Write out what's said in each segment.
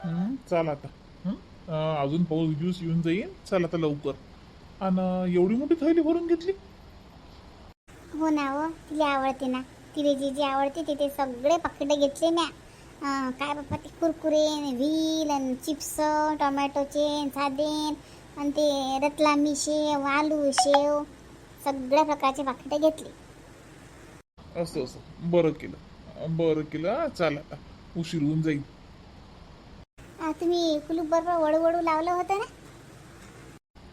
हं, चाल आता. हं? अं, अजून पाऊस गिऊस येऊन जाईल चल आता लवकर. आणि एवढी मोठी थैली भरून घेतली? हो ना हो तिला आवडते ना. तिला जे जे आवडते ते ते सगळे पाकिटं घेतले म्या. अं, काय बाप्पा ते कुरकुरे न व्हील आणि चिप्स टोमॅटोचे न साधेन आणि ते रतलामी शेव आलू शेव सगळ्या प्रकारचे पाकिटं घेतले. असं असं. बरं केलं. बरं केलं. हा, चाल आता. उशीर होऊन जाईल. तुम्ही कुलूप बरोबर वळूवळू लावलं होतं ना?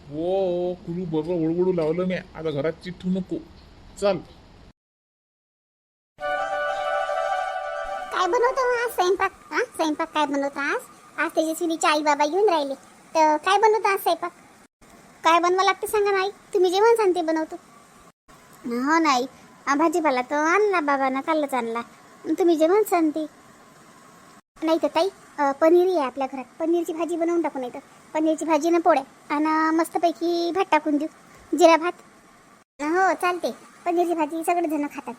हो हो कुलू बरोबर वळवळू लावलं मी आता घरात चिठ्ठू नको. चाल. काय बनवतो आज स्वयंपाक? हा? स्वयंपाक काय बनवतो आज? आज तेजस्विनीचे आई बाबा घेऊन राहिले. तर काय बनवतो आज स्वयंपाक? काय बनवा लागते सांगा नाही तुम्ही जेवण सांग ते बनवतो. हो नाही भाजीपाला तर आणला बाबानं कालच आणला. तुम्ही जेवण सांगते. नाही तर ताई पनीर आहे आपल्या घरात. पनीरची भाजी बनवून टाकू नाही तर पनीरची भाजी न पोळ्या आणि मस्तपैकी भात टाकून देऊ. जिरा भात. हो चालते पनीरची भाजी सगळेजण खातात.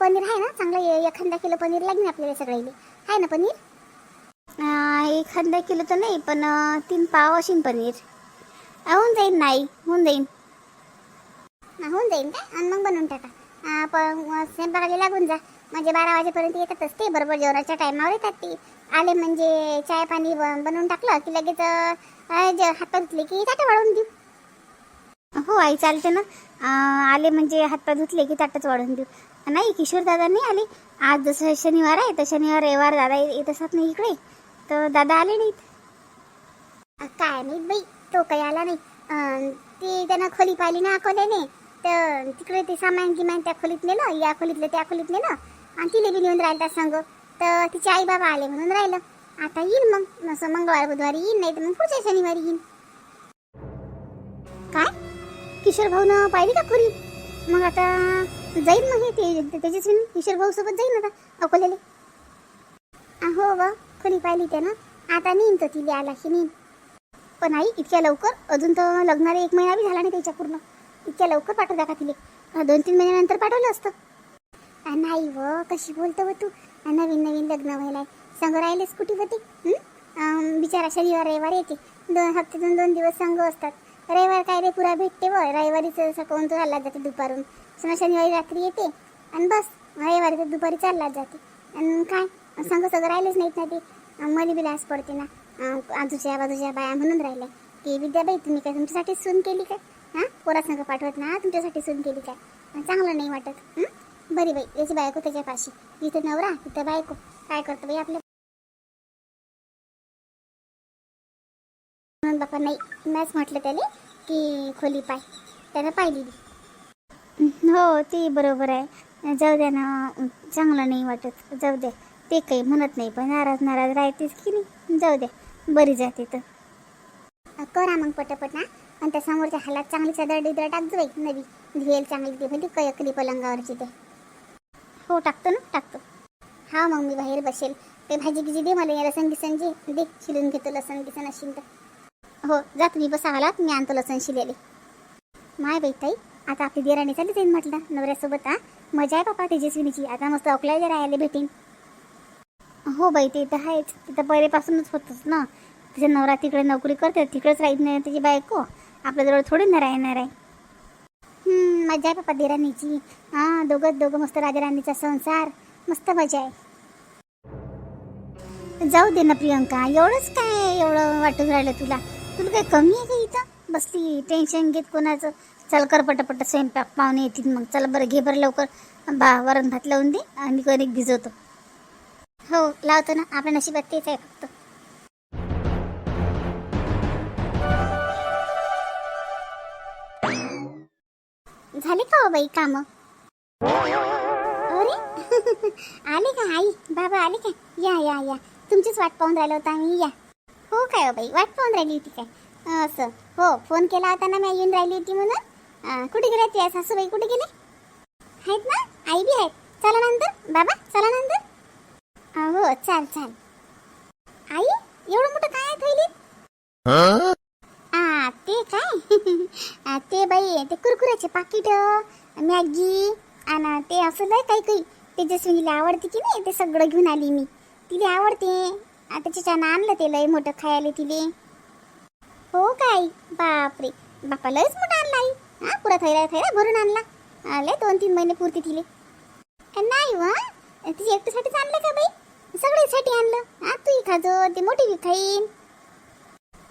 पनीर आहे ना? चांगलं एखादा किलो पनीर लागेल आपल्याला सगळ्याला आहे ना पनीर? एखादा किलो तर नाही पण तीन पाव असेल पनीर. होऊन जाईल नाही होऊन जाईल होऊन जाईल का आणि मग बनवून टाका. पण स्वयंपाकाला लागून जा. म्हणजे बारा वाजेपर्यंत येतातच ते. बरोबर जेवणाच्या टायमावर येतात ते. आले म्हणजे चाय पाणी बनवून टाकलं की लगेच हातपाय धुतले की ताटं वाढवून देऊ. हो आई चालते ना. आले म्हणजे हातपाय धुतले की ताटच वाढवून देऊ. नाही किशोर दादा नाही आले. आज जसं शनिवार आहे तर शनिवार रविवार दादा येत असत नाही इकडे. तर दादा आले नाहीत. काय नाही बाई तो काही आला नाही. ते त्यानं खोली पाहिली ना अकोल्याने. तर तिकडे ते सामान गिमान त्या खोलीत नेलं या खोलीतलं त्या खोलीत नेलं. आणि तिले बी नेऊन राहिलं संग. तर तिचे आई बाबा आले म्हणून राहिलं. आता येईन मग. असं मंगळवार बुधवारी येईन नाही तर मग पुढच्या शनिवारी येईन. काय? किशोर भाऊनं पाहिली का खुरी मग आता जाईन मग हे ते त्याच्याच किशोर भाऊ सोबत जाईल आता अकोल्याला. हो ग खोली पाहिली त्यानं. आता नेईन तर तिला आला की नेईन. पण आई इतक्या लवकर अजून तर लग्नाला एक महिना बी झाला नाही त्याच्या पूर्ण. इतक्या लवकर पाठवता का तिले? दोन तीन महिन्यानंतर पाठवलं असतं. नाही व कशी बोलतो व तू? नवीन नवीन लग्न व्हायला संग राहिले स्कूटी होती बिचारा शनिवार रविवार येते. दोन हप्त्यातून दोन दिवस संघ असतात. रविवार काय रे पुरा भेटते व रविवारीचं सकाळून तो चालला जाते दुपारून. समजा शनिवारी रात्री येते आणि बस रविवारी तर दुपारी चालला जाते. आणि काय? संघ सगळं राहिलेच नाहीत ना ते. अं, मला बी लास पडते ना. आजूच्या बाजूच्या बाया म्हणून राहिल्या. की विद्याबाई तुम्ही काय तुमच्यासाठी सून केली काय हां? पोरा संघ पाठवत ना तुमच्यासाठी सून केली काय चांगलं नाही वाटत. बरी बाई याची बायको त्याच्या पाशी इथं नवरा तिथं बायको. काय करतो बाई आपल्या म्हणून बापा नाही मॅच म्हटलं त्याला की खोली पाय. त्यानं पाहिली हो ते बरोबर आहे. जाऊ द्या ना चांगलं नाही वाटत. जाऊ द्या ते काही म्हणत नाही पण नाराज नाराज राहतेच की नाही? जाऊ द्या बरी जाते तर. करा मग पटपट ना. आणि त्या समोरच्या हालात चांगली सदर डिदर टाकतो बाई नवी. धुवेल चांगली ती भली कयकली पलंगावरची ते. हो टाकतो ना टाकतो. हा मग मी बाहेर बसेल. ते भाजी गिजी दे मला या लसण गिसण जे दे शिलून घेतो लसण गिसण असेल तर. हो जा तुम्ही बसा आलात मी आणतो लसण शिलेले माय बाई ताई आता आपली देराणी चालली जाईन म्हटलं. नवऱ्यासोबत हा? मजा आहे बापा तेजस्विनीची. आता मस्त अकलायला राहायला भेटेन. हो बाई ते तर आहेच. तिथं पहिलेपासूनच होतच ना. तिचा नवरा तिकडे नोकरी करते तिकडेच राहत नाही त्याची बायको. आपल्याजवळ थोडी ना राहणार आहे हम्म, मजा आहे पप्पा देराणीची हां दोघं दोघं मस्त राजाराणीचा संसार. मस्त मजा आहे. जाऊ दे ना प्रियंका एवढंच काय एवढं वाटून राहिलं तुला? तुला काय कमी आहे का इथं? बसली टेन्शन घेत कोणाचं? चल कर पटापट स्वयंपाक पाहुणे येतील मग. चल बरं घे बरं लवकर. बा वरण भात लावून दे. आणि कणिक भिजवतो. हो लावतो ना. आपल्या नशिबात तेच आहे फक्त. झाले का हो बाई काम? अरे आले का आई? बाबा आले का? या या या. तुमचीच वाट पाहून राहिलो होता आम्ही. या. हो काय हो बाई? वाट पाहून राहिली होती काय? असं. हो फोन केला होता ना मी येऊन राहिली होती म्हणून. कुठे गेल्या त्या सासूबाई? कुठे गेले? आहेत ना? आई बी आहेत. चला नंतर बाबा चला नंतर हो चाल चाल. आई एवढं मोठं काय आहे थैलीत? ते बाई ते कुरकुऱ्याचे पाकिट मॅगी आणि ते असं नाही काही काही. तेजस्विनीला आवडते की नाही ते सगळं घेऊन आली मी. तिला आवडते. आता त्याच्यानं आणलं ते लय मोठं खायला तिले. हो काय? बापरे. बापा लयच मोठा आणला आई. हा पुरा थैरा थैरा भरून आणला. आले दोन तीन महिने पुरते तिले. नाही वा. तिच्या एकट्यासाठीच आणलं का बाई? सगळ्यासाठी आणलं. हा तूही खाजो ते मोठी खाईन.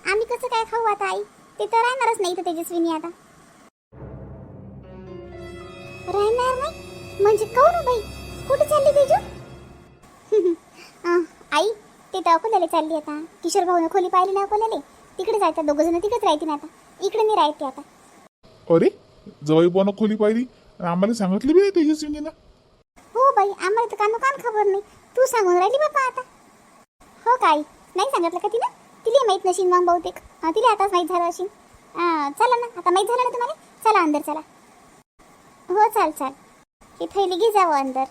आम्ही कसं काय खाऊ आता आई? ते तर राहणारच नाही तर तेजस्विनी आता. राहणार नाही? म्हणजे काहून हो बाई? कुठे चालली तेजू? आई ते तर अकोल्याला चालली आता. किशोर भाऊनं खोली पाहिली ना अकोल्याले? तिकडे जायचं दोघं जण तिकडेच राहतील आता. इकडे नाही राहते आता. अरे जवाई बोना खोली पाहिली आम्हाला सांगितलं बी नाही तेजस्विनीनं हो बाई आम्हाला तर कानो कान खबर नाही. तू सांगून राहिली बाबा आता. हो काय नाही सांगितलं का तिला तिला माहीत नशील मग बहुतेक. हा, तिला आताच माहीत झालं असेल हा, चला ना. आता माहीत झालं ना तुम्हाला? चला अंदर चला. हो चाल चाल. ही थैली घे जावं अंदर.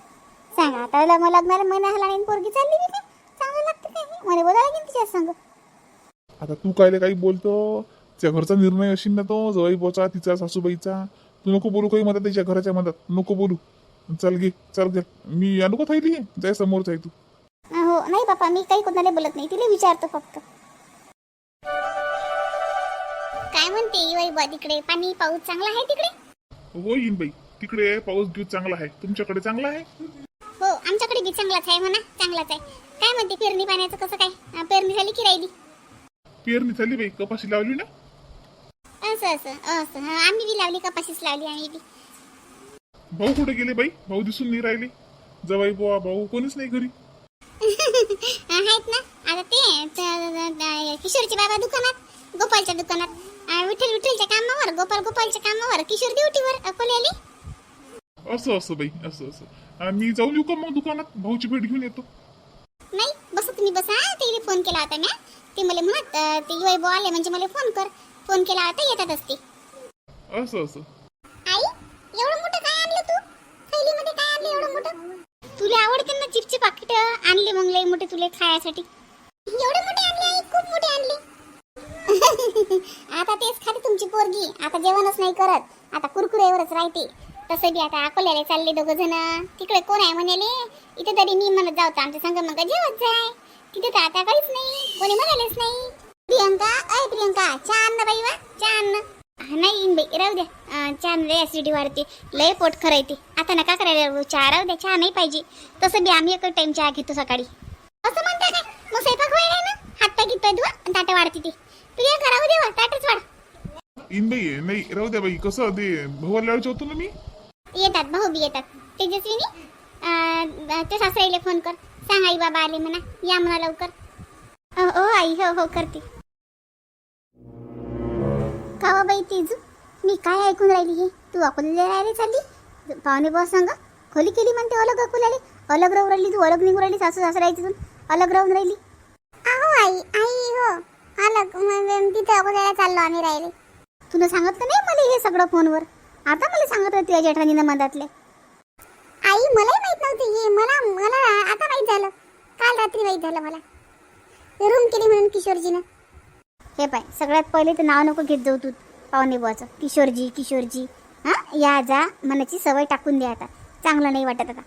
सांगा आता लग्न लग्नाला महिना हला आणि पोरगी चालली बी काय? चांगलं लागतं काय? मला बोलायला लागेल तिच्या संग. आता तू कायले काही बोलतो? त्या घरचा निर्णय असेल ना तो? जवाई बोचा तिचा सासूबाईचा. तू नको बोलू काही मदत त्याच्या घराच्या मदत. नको बोलू. चल घे. चल घे. मी आणू का थैली जाय समोरच आहे तू. हो नाही बापा मी काही कोणाला बोलत नाही. तिला विचारतो फक्त. काय म्हणते वै बा तिकडे? पाणी पाऊस चांगला आहे तिकडे? हो येईन बाई. तिकडे पाऊस घेऊ चांगला आहे. तुमच्याकडे चांगला आहे? हो आमच्याकडे बी चांगलाच आहे म्हणा. चांगलाच आहे. काय म्हणते पेरणी पाण्याचं कसं काय? अं, पेरणी झाली की राहिली? पेरणी झाली बाई. कपाशी लावली ना? असं असं असं. हा, आम्ही बी लावली कपाशीच लावली आम्ही बी. भाऊ कुठे गेले बाई? भाऊ दिसून नाही राहिले. जवाई बुवा भाऊ कोणीच नाही घरी. आहेत ना. आता ते त- त- त- किशोरचे बाबा दुकानात गोपालच्या दुकानात. अं, विठ्ठल विठ्ठलच्या कामावर गोपाल गोपालच्या कामावर किशोर ड्युटीवर अकोल्याली असं असं बाई असं असं. मी जाऊन येऊ का मग दुकानात? भाऊची भेट घेऊन येतो. नाही बसा तुम्ही बसा. ते फोन केला होता म्या. ते मला म्हणत अं, ते युवाई भाऊ आले म्हणजे मला फोन कर. फोन केला होता येतात असते. असं असं. आई एवढं मोठं काय आणलं तू? थैलीमध्ये काय आणलं एवढं मोठं? तुला आवडते ना चिपचे पाकिट? आणले मग लय मोठे तुले खायासाठी. एवढे मोठे आणले आई खूप मोठे आणले. आता तेच खाते तुमची पोरगी. आता जेवणच नाही करत. आता कुरकुरेवरच राहते. तसं बी आता अकोल्याला चालले दोघं जण. तिकडे कोण आहे म्हणाले? इथे तरी मी म्हणत जाऊ आमच्या संग मग जेवत जाय. तिथे तर आता काहीच नाही. कोणी म्हणालेच नाही. प्रियंका अय प्रियंका छान ना बाई वा छान. ना नाही बाई राहू द्या. छान लय ऍसिडिटी वाढते. लय पोट खरायते आता नका करायला चहा राहू द्या चहा नाही पाहिजे. तसं बी आम्ही एक टाइम चहा घेतो सकाळी. असं म्हणता काय? मग स्वयंपाक व्हायला ना? हात पाय घेतोय धुवा ताटा वाढते ते. प्रियंका राहू देवा ताटच वाढ. इन बाई नाही राहू द्या बाई कसं ते भाऊ आल्यावर होतो ना मी? येतात भाऊ बी येतात. तेजस्विनी अं, ते सासऱ्याला फोन कर. सांग आई बाबा आले म्हणा या म्हणा लवकर. अ, ओ आई हो हो करते. कावा बाई तेजू? मी काय ऐकून राहिली हे? तू अकोल्याला राहायला चालली? पाहुणे बॉस सांगा खोली केली म्हणते अलग अकोल्याले? अलग राहून राहिली तू अलग निघून राहिली सासू सासऱ्याची तू अलग राहून राहिली? अहो आई आई हो. आलं तिथे अगोदर चाललो आम्ही राहिले. तुला सांगितलं नाही मला हे सगळं फोनवर? आता मला सांगत होती तुझ्या जेठानीनं मधातले आई मलाही माहीत नव्हती हे. मला मला आता माहीत झालं. काल रात्री माहीत झालं मला. रूम केली म्हणून किशोरजीनं. हे पाय सगळ्यात पहिले तर नाव नको घेत जाऊ तू पाहुणे बुवाचं. किशोरजी किशोरजी. हां? या जा. मनाची सवय टाकून द्या आता. चांगलं नाही वाटत आता.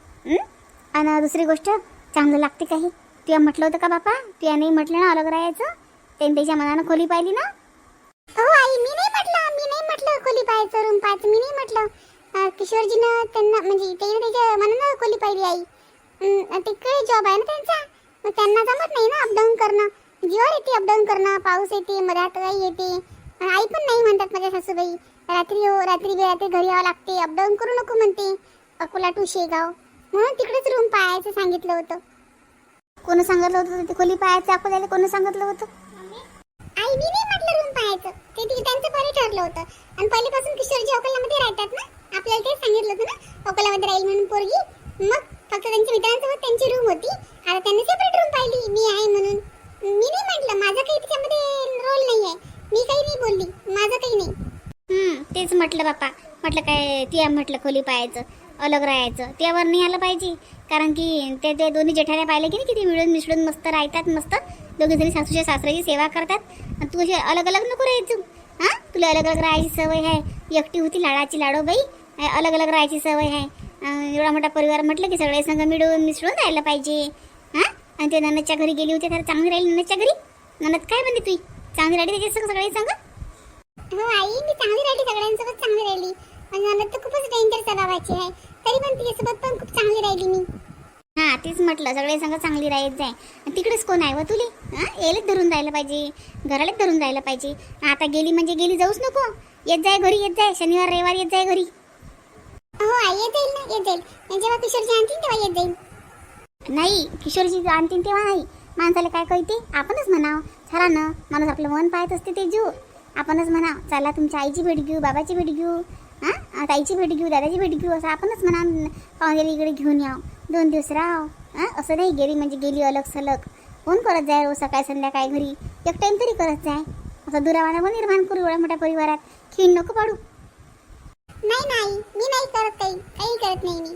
आणि दुसरी गोष्ट चांगलं लागते काही? तुया म्हटलं होतं का बापा? तुया नाही म्हटलं ना अलग राहायचं? त्यांनी त्याच्या मनानं खोली पाहिली ना? हो आई मी नाही म्हटलं मी नाही म्हटलं खोली पाहायचं रूम पाहायचं मी नाही म्हटलं. किशोरजीनं त्यांना म्हणजे त्याच्या मनानं खोली पाहिली आई. तिकडे जॉब आहे ना त्यांचा? मग त्यांना जमत नाही ना अपडाऊन करणं. जीवावर येते अपडाऊन करणं पाऊस येते मध्यात काही येते. आई पण नाही म्हणतात माझ्या सासूबाई. रात्री हो रात्री रात्री घरी यावं लागते अपडाऊन करू नको म्हणते. अकोला टू शेगाव. म्हणून तिकडेच रूम पाहायचं सांगितलं होतं. कोण सांगितलं होतं ते खोली पाहायचं अकोल्याला कोण सांगितलं होतं आई मी नाही म्हटलं रूम पाहायचं ते ती त्यांचं पहिले ठरलं होतं. आणि पहिल्यापासून किशोरजी अकोल्यामध्ये राहतात ना आपल्याला ते सांगितलं होतं ना अकोल्यामध्ये राहील म्हणून पोरगी. मग फक्त त्यांच्या मित्रांसोबत त्यांची रूम होती. आता त्यांनी सेपरेट रूम पाहिली मी आहे म्हणून. मी नाही म्हटलं माझा काही त्याच्यामध्ये रोल नाही आहे मी काही नाही बोलली माझं काही नाही. हम्म तेच म्हटलं बापा म्हटलं काय तिया म्हटलं खोली पाहायचं अलग राहायचं. त्यावर नाही आलं पाहिजे. कारण की ते ते दोन्ही जेठाऱ्या पाहिले की नाही किती मिळून मिसळून मस्त राहतात मस्त. दोघे जणी सासूच्या सासऱ्याची सेवा करतात. आणि तू असे अलग अलग नको राहायचं. हां? तुला अलग अलग राहायची सवय आहे? एकटी होती लाडाची लाडो बाई. अलग अलग राहायची सवय आहे. एवढा मोठा परिवार म्हटलं की सगळे संघ मिळून मिसळून राहायला पाहिजे. हां? आणि ते ननदच्या घरी गेली होती तर चांगली राहिली ननदच्या घरी? ननद काय म्हणते तुई? चांगली राहिली त्याच्या सगळे सांग? हो आई मी चांगली राहिली सगळ्यांसोबत चांगली राहिली. आणि ननद तर खूपच डेंजर स्वभावाची आहे. तरी पण तिच्यासोबत पण खूप चांगली राहिली मी. हा तेच म्हटलं. सगळे संग चांगली राहत जाय. तिकडेच कोण आहे व तुले? हा यायलाच धरून राहायला पाहिजे. घरालाच धरून राहायला पाहिजे. आता गेली म्हणजे गेली जाऊच नको. येत जाय घरी येत जाय. शनिवार रविवार येत जाय घरी. हो आई येत जाईल ना येत जाईल. जेव्हा किशोरची आणतील तेव्हा येत जाईल. नाही किशोरची आणतील तेव्हा नाही. माणसाला काय कळते? आपणच म्हणाव. चला ना माणूस आपलं मन पाहत असते ते जीव. आपणच म्हणाव चला तुमच्या आईची भेट घेऊ बाबाची भेट घेऊ. हां ताईची भेट घेऊ दादाची भेट घेऊ असं आपणच म्हणा. पाहुण्याला इकडे घेऊन याव. दोन दिवस राव. हां? असं नाही गेली म्हणजे गेली अलग सलग. कोण करत जाय रोज सकाळ संध्याकाळी घरी? एक टाईम तरी करत जाय. असं दुरावाना पण निर्माण करू एवढ्या मोठ्या परिवारात? खीण नको पाडू. नाही नाही. मी नाही करत काही काही करत नाही मी.